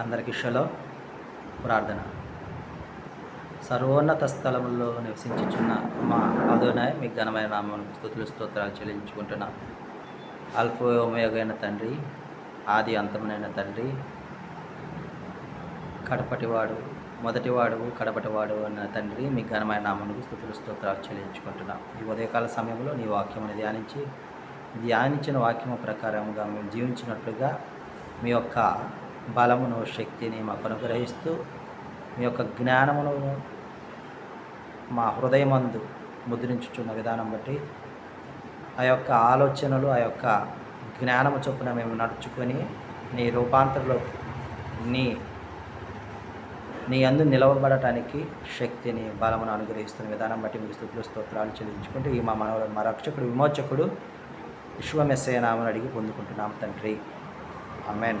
అందరికి షలో ప్రార్థన. సర్వోన్నత స్థలముల్లో నివసించుచున్న మా అదోనాయ మీ ఘనమైన నామమునకు స్థుతులు స్తోత్రాలు చెల్లించుకుంటున్నాం. అల్పోమయోగైన తండ్రి ఆది అంతమైన తండ్రి కడపటివాడు మొదటివాడు కడపటివాడు అన్న తండ్రి మీ ఘనమైన నామనుకు స్థుతులు స్తోత్రాలు చెల్లించుకుంటున్నాం. ఈ ఉదయకాల సమయంలో నీ వాక్యమును ధ్యానించి ధ్యానించిన వాక్యము ప్రకారంగా మేము జీవించినట్లుగా మీ యొక్క బలమును శక్తిని మాకు అనుగ్రహిస్తూ మీ యొక్క జ్ఞానమును మా హృదయమందు ముద్రించుచున్న విధానం బట్టి ఆ యొక్క ఆలోచనలు ఆ యొక్క జ్ఞానము చొప్పున మేము నడుచుకొని నీ రూపాంతరంలో నీ నీ అందు నిలవబడటానికి శక్తిని బలమును అనుగ్రహిస్తున్న విధానం బట్టి మీకు స్థుతులు స్తోత్రాలు చెల్లించుకుంటూ ఈ మా మన మా రక్షకుడు విమోచకుడు విశ్వమెస్సయ నామని అడిగి పొందుకుంటున్నాం తండ్రి. అమెన్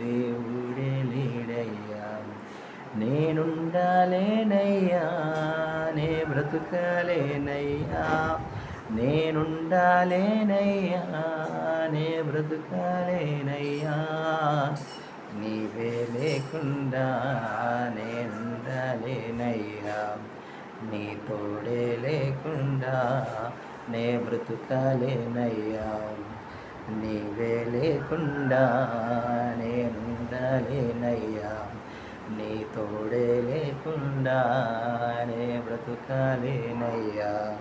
దేవుడే లేడయ్యా. నేనుండాలేనయ్యా. నే బ్రతుకలేనయ్యా. నేనుండాలేనయ్యా. నే బ్రతుకలేనయ్యా. నీవే లేకుండా నేనుండాలేనయ్యా. నీ తోడే లేకుండా నే బ్రతుకలేనయ్యా. నీవే లేకుండా నేనుండలేనయ్యా. నీ తోడే లేకుండా నే బ్రతుకలేనయ్యా.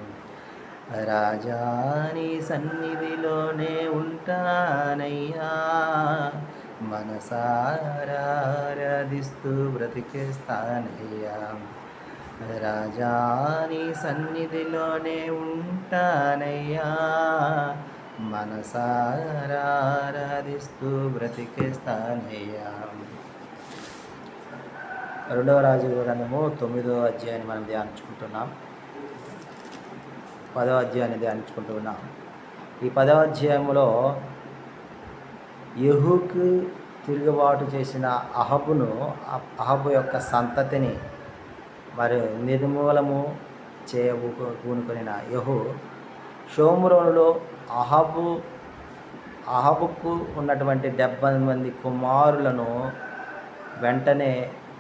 రాజా నీ సన్నిధిలోనే ఉంటానయ్యా. మనసారాధిస్తూ బ్రతికేస్తానయ్యా. రాజాని సన్నిధిలోనే ఉంటానయ్యా. మనసారాధిస్తూ బ్రతికేస్తానయ్యా. రెండవ రాజు గ్రంథము తొమ్మిదో అధ్యాయాన్ని మనం ధ్యానించుకుంటున్నాం. పదవ అధ్యాయాన్ని ధ్యానించుకుంటున్నాం ఈ పదవ అధ్యాయంలో యహుకు తిరుగుబాటు చేసిన అహబును అహబు యొక్క సంతతిని మరి నిర్మూలము చేయబూనుకొనిన యహు షోమురోనులో అహబు అహబుకు ఉన్నటువంటి డెబ్బై మంది కుమారులను వెంటనే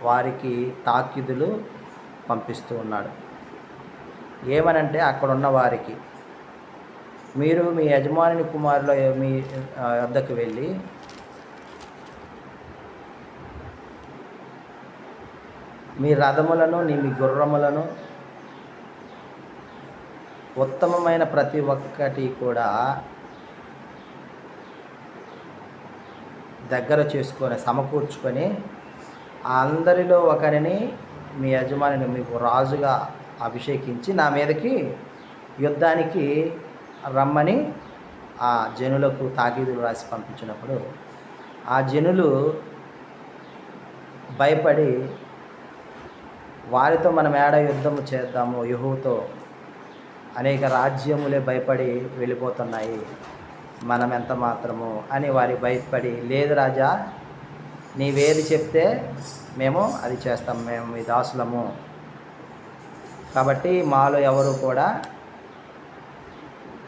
వారికి తాకిదులు పంపిస్తూ ఉన్నాడు. ఏమనంటే అక్కడున్న వారికి మీరు మీ యజమానిని కుమారుల మీ వద్దకు వెళ్ళి మీ రథములను నీ మీ గుర్రములను ఉత్తమమైన ప్రతి ఒక్కటి కూడా దగ్గర చేసుకొని సమకూర్చుకొని అందరిలో ఒకరిని మీ యజమానిని మీకు రాజుగా అభిషేకించి నా మీదకి యుద్ధానికి రమ్మని ఆ జనులకు తాకీదులు రాసి పంపించినప్పుడు ఆ జనులు భయపడి వారితో మనం ఏడ యుద్ధము చేద్దాము యుహుతో అనేక రాజ్యములే భయపడి వెళ్ళిపోతున్నాయి. మనం ఎంత మాత్రము? అని వారి భయపడి లేదు రాజా నీవేది చెప్తే మేము అది చేస్తాం మేము మీ దాసులము. కాబట్టి మాలో ఎవరు కూడా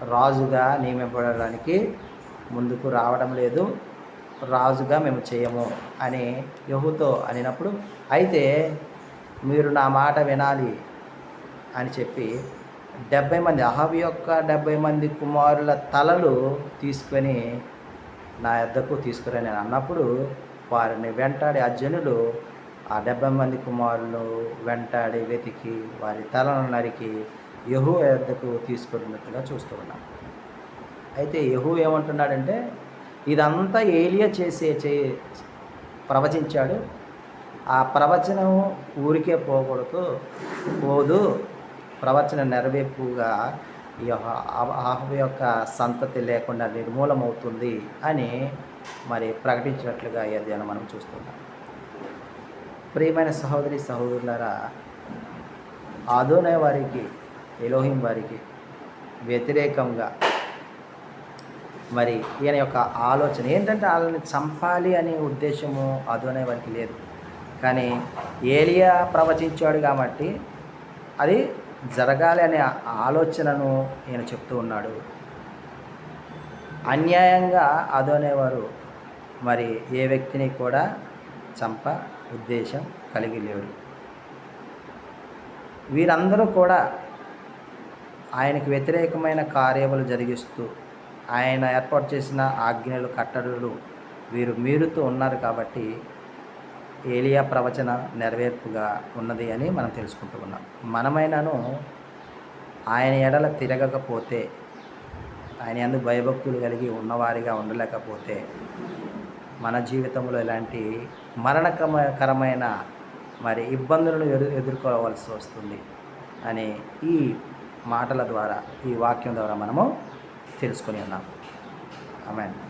రాజుగా నియమింపడానికి ముందుకు రావడం లేదు. రాజుగా మేము చేయము అని యహుతో అనినప్పుడు అయితే మీరు నా మాట వినాలి అని చెప్పి డెబ్బై మంది అహబ్ యొక్క డెబ్బై మంది కుమారుల తలలు తీసుకొని నా యొద్దకు నేను అన్నప్పుడు వారిని వెంటాడి ఆ జనులు ఆ డెబ్బై మంది కుమారులు వెంటాడి వెతికి వారి తలను నరికి యహూ వద్దకు తీసుకున్నట్టుగా చూస్తూ ఉన్నాం. అయితే యహూ ఏమంటున్నాడంటే ఇదంతా ఏలియా చేసే చే ప్రవచించాడు. ఆ ప్రవచనం ఊరికే పోకూడదు పోదు. ప్రవచన నెరవేర్పుగా ఈ ఆహ్వ యొక్క సంతతి లేకుండా నిర్మూలమవుతుంది అని మరి ప్రకటించినట్లుగా ఈ అధ్యయనం మనం చూస్తున్నాం. ప్రియమైన సహోదరి సహోదరులరా ఆదోనే వారికి ఎలోహిం వారికి వ్యతిరేకంగా మరి ఈయన యొక్క ఆలోచన ఏంటంటే వాళ్ళని చంపాలి అనే ఉద్దేశము అదోనే వారికి లేదు. కానీ ఏలియా ప్రవచించాడు కాబట్టి అది జరగాలి అనే ఆలోచనను ఈయన చెప్తూ ఉన్నాడు. అన్యాయంగా అదోనేవారు. మరి ఏ వ్యక్తిని కూడా చంప ఉద్దేశం కలిగి లేడు. వీరందరూ కూడా ఆయనకు వ్యతిరేకమైన కార్యములు జరిగిస్తూ ఆయన ఏర్పాటు చేసిన ఆజ్ఞలు కట్టడలు వీరు మీరుతూ ఉన్నారు కాబట్టి ఏలియా ప్రవచన నెరవేర్పుగా ఉన్నది అని మనం తెలుసుకుంటూ ఉన్నాం మనమైనాను ఆయన ఎడల తిరగకపోతే ఆయన ఎందుకు భయభక్తులు కలిగి ఉన్నవారిగా ఉండలేకపోతే మన జీవితంలో ఇలాంటి మరణకరమైన మరి ఇబ్బందులను ఎదు ఎదుర్కోవాల్సి వస్తుంది అని ఈ మాటల ద్వారా ఈ వాక్యం ద్వారా మనము తెలుసుకొని ఉన్నాం. ఆమెన్.